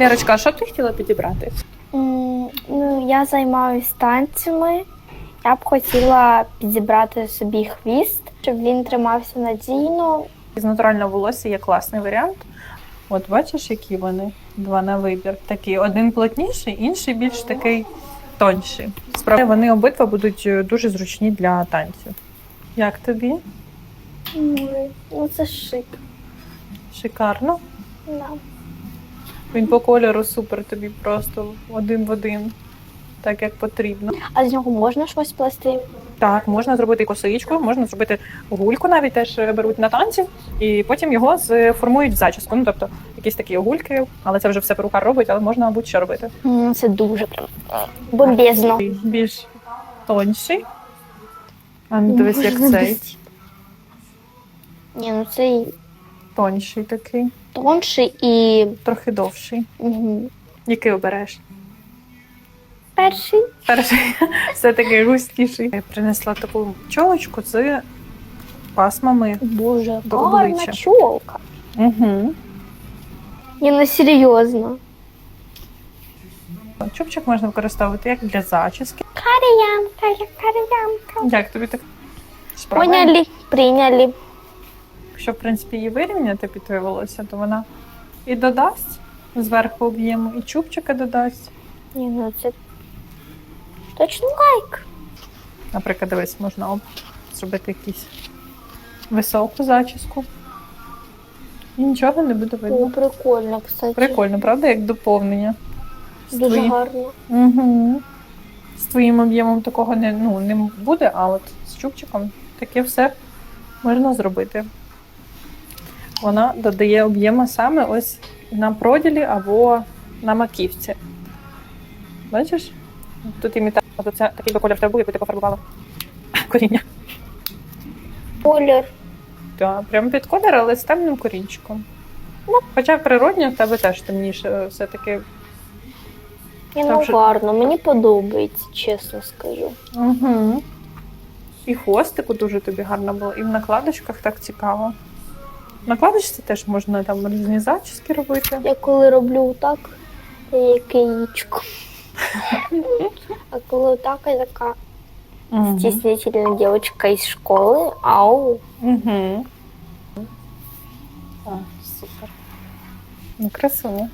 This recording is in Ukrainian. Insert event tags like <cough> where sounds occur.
Лерочка, а що б ти хотіла підібрати? Ну, я займаюся танцями. Я б хотіла підібрати собі хвіст, щоб він тримався надійно. З натурального волосся є класний варіант. От бачиш, які вони два на вибір. Такі один плотніший, інший більш такий тонший. Справді вони обидва будуть е, дуже зручні для танців. Як тобі? Ну, це шик. Шикарно. Да. Він по кольору супер тобі просто один в один, так як потрібно. А з нього можна щось плести? Так, можна зробити косичку, можна зробити гульку, навіть теж беруть на танці, і потім його формують в зачіску. Ну тобто якісь такі гульки, але це вже все перукар робить, але можна будь-що робити. М, Це дуже прям бомбезно. Такий Більш тонший. А ну дивись, як цей Ні, ну цей тонший такий, тонший і трохи довший. угу. Який обереш? перший. Перший <laughs> все таки густіший. Я принесла таку чолочку з пасмами. Боже, До гарна чолка. Угу. Ні, ну серйозно. Чубчик можна використовувати як для зачіски. Каріянка, я каріянка. Як тобі так? Спробуємо? Поняли, прийняли. Якщо, в принципі, її вирівняти під твоє волосся, то вона і додасть зверху об'єму, і чубчика додасть. Ні, ну це точно лайк. Наприклад, дивись, можна об- зробити якусь високу зачіску. І нічого не буде О, видно. прикольно, кстати. Прикольно, правда, як доповнення. З Дуже твоїм- гарно. Угу. З твоїм об'ємом такого не, ну, не буде, а от з чубчиком таке все можна зробити. Вона додає об'єму саме ось на проділі або на маківці. Бачиш? Тут імітація. Це такий би колір в тебе був, який ти пофарбувала <laughs> коріння. Колір. Так, прямо під колір, але з темним корінчиком. Ну, хоча природньо в тебе теж темніше все-таки. Ну що- гарно, мені подобається, чесно скажу. Угу. І хвостику дуже тобі гарно було, і в накладочках так цікаво. Накладочці теж можна там різні зачіски робити. Я коли роблю так, я яєчко. А коли так, я така Угу. стіснительна дівчинка із школи, ау. Угу. А, супер. Ну, красиво.